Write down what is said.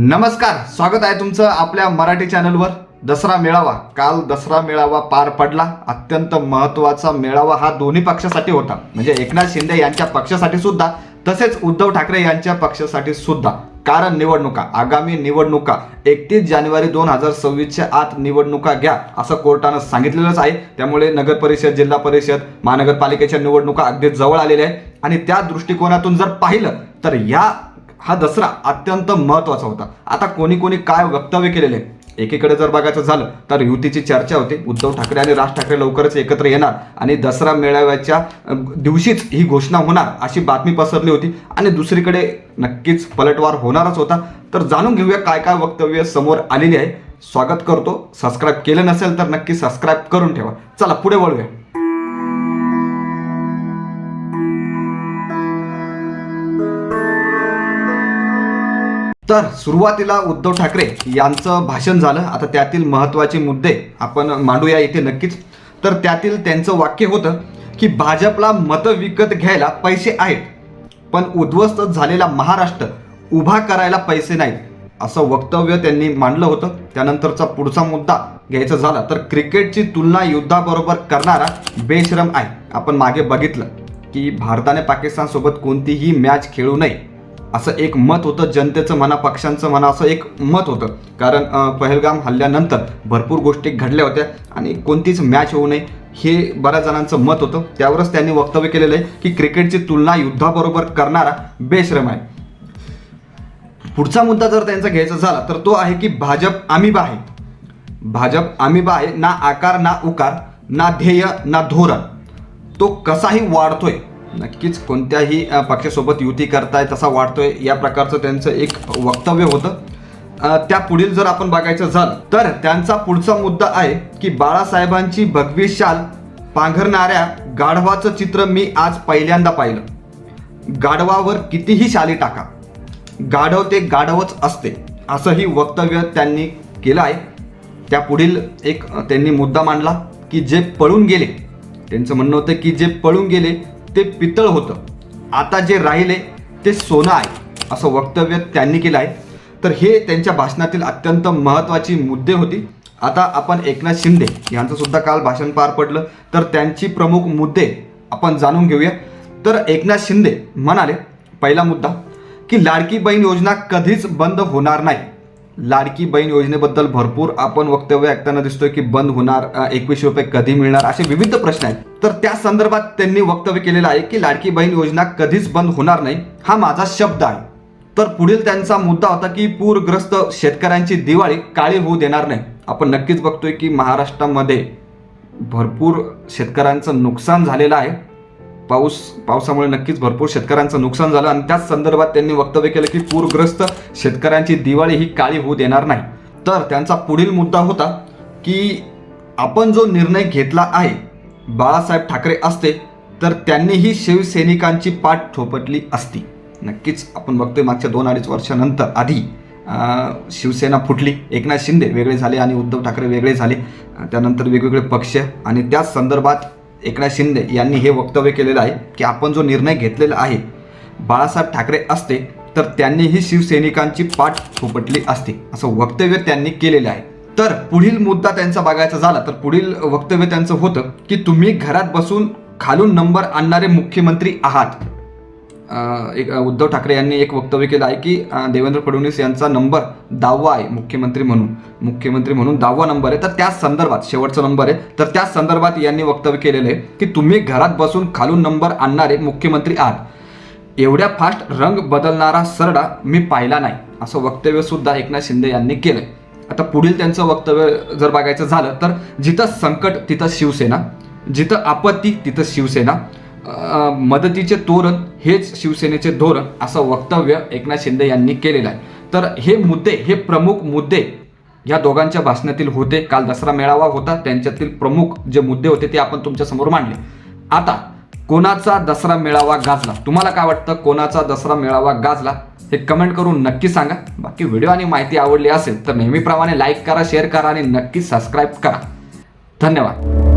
नमस्कार स्वागत आहे तुमचं आपल्या मराठी चॅनलवर. दसरा मेळावा. काल दसरा मेळावा पार पडला. अत्यंत महत्त्वाचा मेळावा हा दोन्ही पक्षासाठी होता. म्हणजे एकनाथ शिंदे यांच्या पक्षासाठी सुद्धा तसेच उद्धव ठाकरे यांच्या पक्षासाठी सुद्धा. कारण निवडणुका आगामी निवडणुका एकतीस जानेवारी दोन हजार सव्वीसच्या आत निवडणुका घ्या असं कोर्टानं सांगितलेलंच आहे. त्यामुळे नगर परिषद जिल्हा परिषद महानगरपालिकेच्या निवडणुका अगदी जवळ आलेल्या आहे आणि त्या दृष्टिकोनातून जर पाहिलं तर या हा दसरा अत्यंत महत्त्वाचा होता. आता कोणी कोणी काय वक्तव्य केलेले? आहे? एकीकडे जर बघायचं झालं तर युतीची चर्चा होती. उद्धव ठाकरे आणि राज ठाकरे लवकरच एकत्र येणार आणि दसरा मेळाव्याच्या दिवशीच ही घोषणा होणार अशी बातमी पसरली होती आणि दुसरीकडे नक्कीच पलटवार होणारच होता. तर जाणून घेऊया काय काय वक्तव्य समोर आलेली आहे. स्वागत करतो. सबस्क्राईब केलं नसेल तर नक्की सबस्क्राईब करून ठेवा. चला पुढे वळूया. तर सुरुवातीला उद्धव ठाकरे यांचं भाषण झालं. आता त्यातील महत्त्वाचे मुद्दे आपण मांडूया इथे नक्कीच. तर त्यातील त्यांचं वाक्य होतं की भाजपला मतं विकत घ्यायला पैसे आहेत पण उद्ध्वस्त झालेला महाराष्ट्र उभा करायला पैसे नाहीत असं वक्तव्य त्यांनी मांडलं होतं. त्यानंतरचा पुढचा मुद्दा घ्यायचा झाला तर क्रिकेटची तुलना युद्धाबरोबर करणारा बेश्रम आहे. आपण मागे बघितलं की भारताने पाकिस्तानसोबत कोणतीही मॅच खेळू नये. असं एक मत होतं जनतेचं म्हणा पक्षांचं म्हणा असं एक मत होतं. कारण पहलगाम हल्ल्यानंतर भरपूर गोष्टी घडल्या होत्या आणि कोणतीच मॅच होऊ नये हे बऱ्याच जणांचं मत होतं. त्यावरच त्यांनी वक्तव्य केलेलं आहे की क्रिकेटची तुलना युद्धाबरोबर करणारा बेश्रम आहे. पुढचा मुद्दा जर त्यांचा घ्यायचा झाला तर तो आहे की भाजप आमिबा आहे. भाजप आमिबा आहे ना आकार ना उकार ना ध्येय ना धोरण. तो कसाही वाढतोय नक्कीच कोणत्याही पक्षासोबत युती करताय तसा वाटतोय या प्रकारचं त्यांचं एक वक्तव्य होतं. त्या पुढील जर आपण बघायचं झालं तर त्यांचा पुढचा मुद्दा आहे की बाळासाहेबांची भगवी शाल पांघरणाऱ्या गाढवाचं चित्र मी आज पहिल्यांदा पाहिलं. गाढवावर कितीही शाली टाका गाढव ते गाढवच असते असंही वक्तव्य त्यांनी केलं आहे. त्या पुढील एक त्यांनी मुद्दा मांडला की जे पळून गेले त्यांचं म्हणणं होतं की जे पळून गेले ते पितळ होतं. आता जे राहिले ते सोनं आहे असं वक्तव्य त्यांनी केलं आहे. तर हे त्यांच्या भाषणातील अत्यंत महत्त्वाची मुद्दे होती. आता आपण एकनाथ शिंदे यांचं सुद्धा काल भाषण पार पडलं. तर त्यांची प्रमुख मुद्दे आपण जाणून घेऊया. तर एकनाथ शिंदे म्हणाले पहिला मुद्दा की लाडकी बहीण योजना कधीच बंद होणार नाही. लाडकी बहीण योजनेबद्दल भरपूर आपण वक्तव्य ऐकताना दिसतोय की बंद होणार एकवीसशे रुपये कधी मिळणार असे विविध प्रश्न आहेत. तर त्या संदर्भात त्यांनी वक्तव्य केलेलं आहे की लाडकी बहीण योजना कधीच बंद होणार नाही हा माझा शब्द आहे. तर पुढील त्यांचा मुद्दा होता की पूरग्रस्त शेतकऱ्यांची दिवाळी काळी होऊ देणार नाही. आपण नक्कीच बघतोय की महाराष्ट्रामध्ये भरपूर शेतकऱ्यांचं नुकसान झालेलं आहे. पाऊस पावसामुळे नक्कीच भरपूर शेतकऱ्यांचं नुकसान झालं आणि त्याच संदर्भात त्यांनी वक्तव्य केलं की पूरग्रस्त शेतकऱ्यांची दिवाळी ही काळी होऊ देणार नाही. तर त्यांचा पुढील मुद्दा होता की आपण जो निर्णय घेतला आहे बाळासाहेब ठाकरे असते तर त्यांनीही शिवसैनिकांची पाठ ठोपटली असती. नक्कीच आपण बघतोय मागच्या दोन अडीच वर्षानंतर आधी शिवसेना फुटली. एकनाथ शिंदे वेगळे झाले आणि उद्धव ठाकरे वेगळे झाले. त्यानंतर वेगवेगळे पक्ष आणि त्याच संदर्भात एकनाथ शिंदे यांनी हे वक्तव्य केलेलं आहे की आपण जो निर्णय घेतलेला आहे बाळासाहेब ठाकरे असते तर त्यांनीही शिवसैनिकांची पाठ थोपटली असती. असं वक्तव्य त्यांनी केलेलं आहे. तर पुढील मुद्दा त्यांचा बघायचा झाला तर पुढील वक्तव्य त्यांचं होतं की तुम्ही घरात बसून खालून नंबर आणणारे मुख्यमंत्री आहात. एक उद्धव ठाकरे यांनी एक वक्तव्य केलं आहे की देवेंद्र फडणवीस यांचा नंबर दहावा आहे मुख्यमंत्री म्हणून. मुख्यमंत्री म्हणून दहावा नंबर आहे. तर त्या संदर्भात शेवटचा नंबर आहे. तर त्या संदर्भात यांनी वक्तव्य केलेलं आहे की तुम्ही घरात बसून खालून नंबर आणणारे मुख्यमंत्री आहात. एवढ्या फास्ट रंग बदलणारा सरडा मी पाहिला नाही. असं वक्तव्य सुद्धा एकनाथ शिंदे यांनी केलंय. आता पुढील त्यांचं वक्तव्य जर बघायचं झालं तर जिथं संकट तिथं शिवसेना. जिथं आपत्ती तिथं शिवसेना. मदतीचे तोरण हेच शिवसेनेचे धोरण असं वक्तव्य एकनाथ शिंदे यांनी केलेलं आहे. तर हे मुद्दे हे प्रमुख मुद्दे या दोघांच्या भाषणातील होते. काल दसरा मेळावा होता त्यांच्यातील प्रमुख जे मुद्दे होते ते आपण तुमच्यासमोर मांडले. आता कोणाचा दसरा मेळावा गाजला? तुम्हाला काय वाटतं कोणाचा दसरा मेळावा गाजला? हे कमेंट करून नक्की सांगा. बाकी व्हिडिओ आणि माहिती आवडली असेल तर नेहमीप्रमाणे लाईक करा शेअर करा आणि नक्की सबस्क्राईब करा. धन्यवाद.